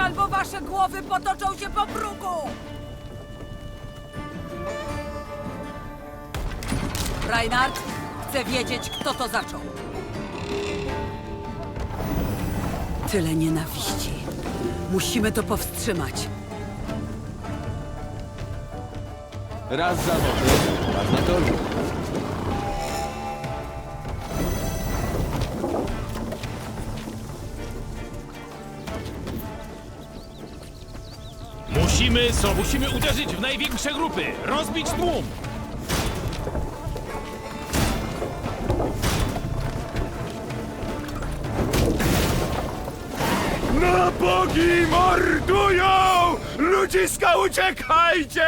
albo wasze głowy potoczą się po bruku! Reinhard, chcę wiedzieć, kto to zaczął. Tyle nienawiści. Musimy to powstrzymać. Raz zawody, raz na. Musimy? Musimy uderzyć w największe grupy! Rozbić tłum! Na bogi mordują! Ludziska, uciekajcie!